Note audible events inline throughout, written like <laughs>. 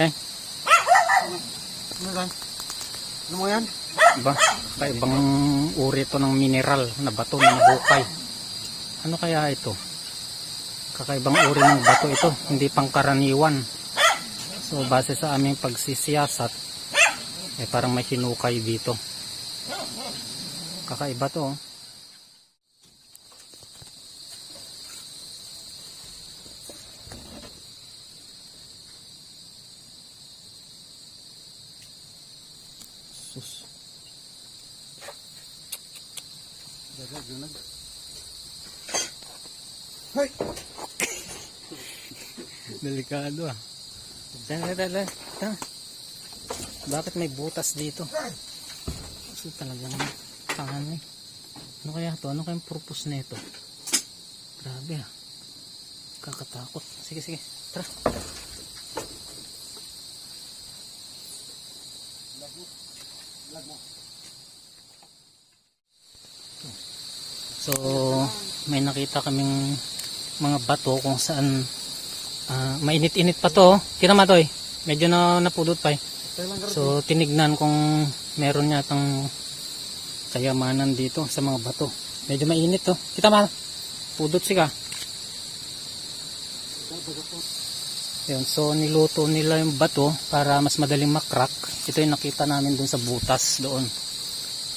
Eh, Ano yan? Ano mo yan? iba, kaibang uri to ng mineral na bato na nabukay. Ano kaya ito? Kakaibang uri ng bato ito, hindi pangkaraniwan. So base sa aming pagsisiyasat, eh parang may hinukay dito. Kakaiba to. oh. Sus. Hoy! Delikado ah. Dala, dala, dala. Bakit may butas dito? Kasi talagang paano eh. Ano kaya to? Ano kayang purpose nito? Grabe ah. Kakatakot. Sige, sige. Tara. So, may nakita kaming mga bato kung saan ah, mainit-init pa to. Tira ma to eh. Medyo na napudot pa eh. So, tinignan kung meron yatang kayamanan dito sa mga bato. Medyo mainit to. Kita ma. Pudot siya. Yun, so niluto nila yung bato para mas madaling makrack. Ito yung nakita namin dun sa butas doon.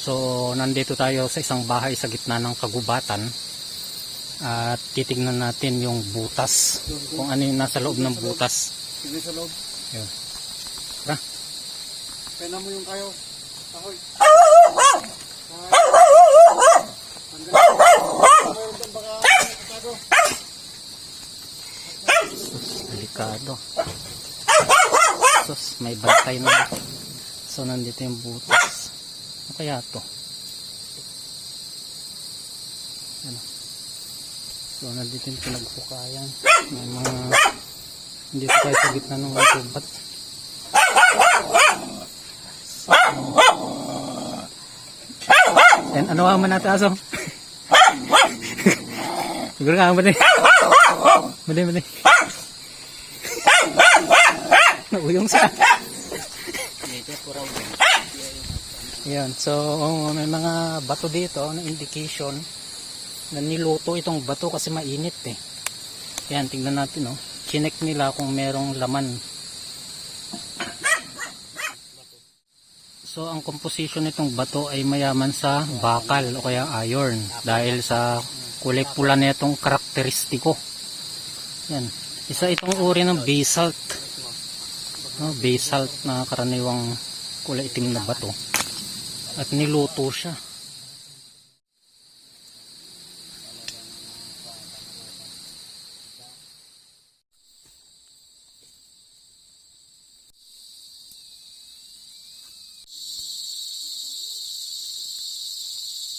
So, nandito tayo sa isang bahay sa gitna ng kagubatan. At titignan natin yung butas. Kung ano yung nasa loob ng butas. Sige sa loob. Yun. Tara. Kaya mo yung kayo. Ahoy. Sus, delikado. Sus, may bantay na. So, nandito yung butas. Ano kaya to? Ano? So, nandito yung pinagpukayan. May mga... Dito tayo sa gitna ng gubat. Yan, ano ang manataso? <laughs> Siguro nga, mali. Mali, mali. Nauyong sa. Yan, so may mga bato dito na indication na niluto itong bato kasi mainit eh. Yan, tingnan natin oh. Chinek nila kung merong laman. So ang composition nitong bato ay mayaman sa bakal o kaya iron dahil sa kulay pula nitong karakteristiko. Yan. Isa itong uri ng basalt. No, basalt na karaniwang kulay itim na bato. At niluto siya.